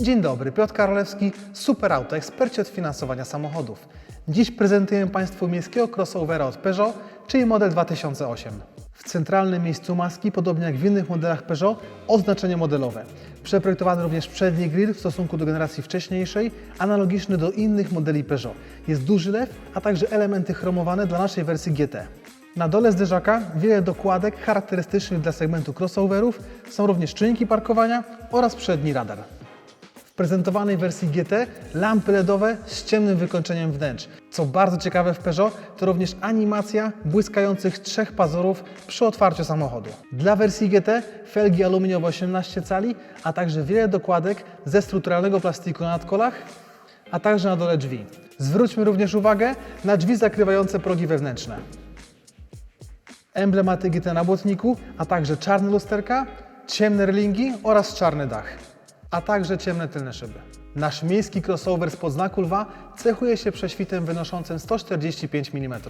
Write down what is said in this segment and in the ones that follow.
Dzień dobry, Piotr Karolewski, Superauto, eksperci od finansowania samochodów. Dziś prezentujemy Państwu miejskiego crossovera od Peugeot, czyli model 2008. W centralnym miejscu maski, podobnie jak w innych modelach Peugeot, oznaczenie modelowe. Przeprojektowany również przedni grill w stosunku do generacji wcześniejszej, analogiczny do innych modeli Peugeot. Jest duży lew, a także elementy chromowane dla naszej wersji GT. Na dole zderzaka wiele dokładek charakterystycznych dla segmentu crossoverów, są również czynniki parkowania oraz przedni radar. Prezentowanej wersji GT lampy LEDowe z ciemnym wykończeniem wnętrz. Co bardzo ciekawe w Peugeot, to również animacja błyskających trzech pazurów przy otwarciu samochodu. Dla wersji GT felgi aluminiowe 18 cali, a także wiele dokładek ze strukturalnego plastiku na nadkolach, a także na dole drzwi. Zwróćmy również uwagę na drzwi zakrywające progi wewnętrzne emblematy GT na błotniku, a także czarne lusterka, ciemne relingi oraz czarny dach, a także ciemne tylne szyby. Nasz miejski crossover z podznaku lwa cechuje się prześwitem wynoszącym 145 mm.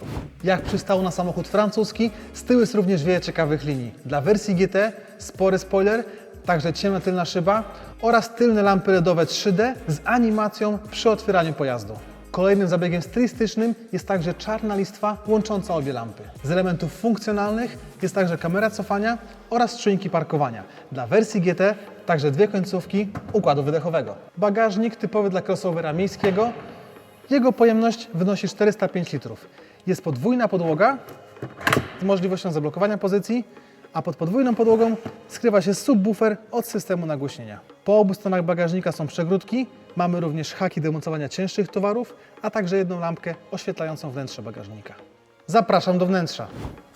Jak przystało na samochód francuski, z tyłu jest również wiele ciekawych linii. Dla wersji GT spory spoiler, także ciemna tylna szyba oraz tylne lampy LEDowe 3D z animacją przy otwieraniu pojazdu. Kolejnym zabiegiem stylistycznym jest także czarna listwa łącząca obie lampy. Z elementów funkcjonalnych jest także kamera cofania oraz czujniki parkowania. Dla wersji GT także dwie końcówki układu wydechowego. Bagażnik typowy dla crossovera miejskiego. Jego pojemność wynosi 405 litrów. Jest podwójna podłoga z możliwością zablokowania pozycji, a pod podwójną podłogą skrywa się subwoofer od systemu nagłośnienia. Po obu stronach bagażnika są przegródki, mamy również haki do mocowania cięższych towarów, a także jedną lampkę oświetlającą wnętrze bagażnika. Zapraszam do wnętrza.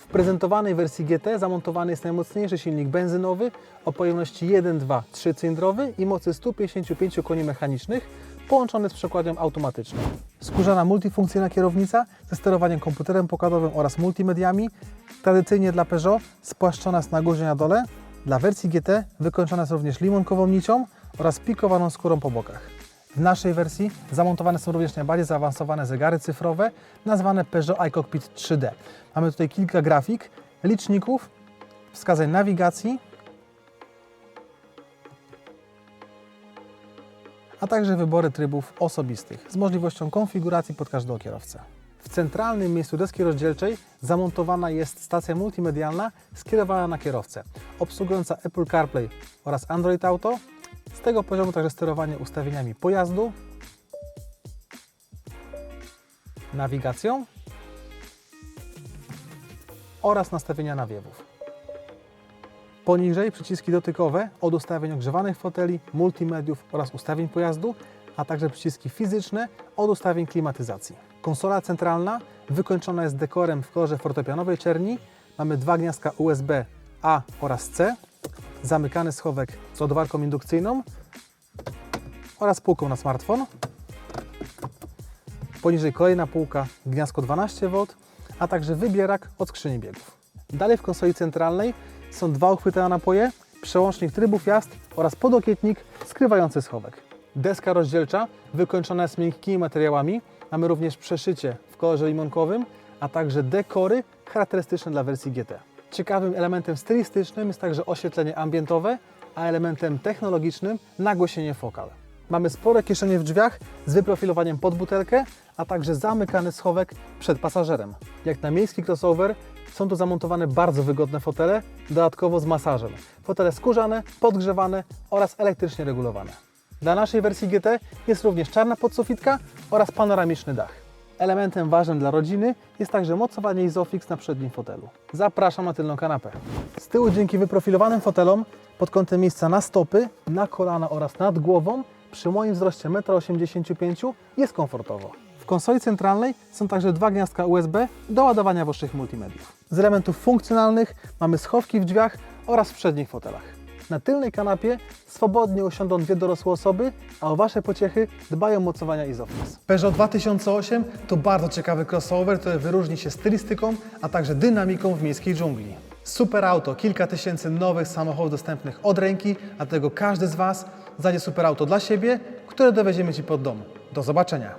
W prezentowanej wersji GT zamontowany jest najmocniejszy silnik benzynowy o pojemności 1.2 3-cylindrowy i mocy 155 koni mechanicznych, połączony z przekładem automatycznym. Skórzana multifunkcyjna kierownica ze sterowaniem komputerem pokładowym oraz multimediami, tradycyjnie dla Peugeot spłaszczona z na górze i na dole. Dla wersji GT wykończona jest również limonkową nicią oraz pikowaną skórą po bokach. W naszej wersji zamontowane są również najbardziej zaawansowane zegary cyfrowe, nazwane Peugeot iCockpit 3D. Mamy tutaj kilka grafik, liczników, wskazań nawigacji, a także wybory trybów osobistych z możliwością konfiguracji pod każdego kierowcę. W centralnym miejscu deski rozdzielczej zamontowana jest stacja multimedialna skierowana na kierowcę, obsługująca Apple CarPlay oraz Android Auto. Z tego poziomu także sterowanie ustawieniami pojazdu, nawigacją oraz nastawienia nawiewów. Poniżej przyciski dotykowe od ustawień ogrzewanych foteli, multimediów oraz ustawień pojazdu, a także przyciski fizyczne od ustawień klimatyzacji. Konsola centralna wykończona jest dekorem w kolorze fortepianowej czerni. Mamy dwa gniazdka USB A oraz C, zamykany schowek z ładowarką indukcyjną oraz półką na smartfon. Poniżej kolejna półka, gniazdko 12V, a także wybierak od skrzyni biegów. Dalej w konsoli centralnej są dwa uchwyty na napoje, przełącznik trybów jazd oraz podokietnik skrywający schowek. Deska rozdzielcza wykończona jest miękkimi materiałami. Mamy również przeszycie w kolorze limonkowym, a także dekory charakterystyczne dla wersji GT. Ciekawym elementem stylistycznym jest także oświetlenie ambientowe, a elementem technologicznym nagłośnienie fokal. Mamy spore kieszenie w drzwiach z wyprofilowaniem pod butelkę, a także zamykany schowek przed pasażerem. Jak na miejski crossover są tu zamontowane bardzo wygodne fotele, dodatkowo z masażem. Fotele skórzane, podgrzewane oraz elektrycznie regulowane. Dla naszej wersji GT jest również czarna podsufitka oraz panoramiczny dach. Elementem ważnym dla rodziny jest także mocowanie Isofix na przednim fotelu. Zapraszam na tylną kanapę. Z tyłu dzięki wyprofilowanym fotelom pod kątem miejsca na stopy, na kolana oraz nad głową przy moim wzroście 1,85 m jest komfortowo. W konsoli centralnej są także dwa gniazdka USB do ładowania waszych multimediów. Z elementów funkcjonalnych mamy schowki w drzwiach oraz w przednich fotelach. Na tylnej kanapie swobodnie usiądą dwie dorosłe osoby, a o Wasze pociechy dbają mocowania Isofix. Peugeot 2008 to bardzo ciekawy crossover, który wyróżni się stylistyką, a także dynamiką w miejskiej dżungli. Super auto, kilka tysięcy nowych samochodów dostępnych od ręki, dlatego każdy z Was znajdzie super auto dla siebie, które dowieziemy Ci pod dom. Do zobaczenia!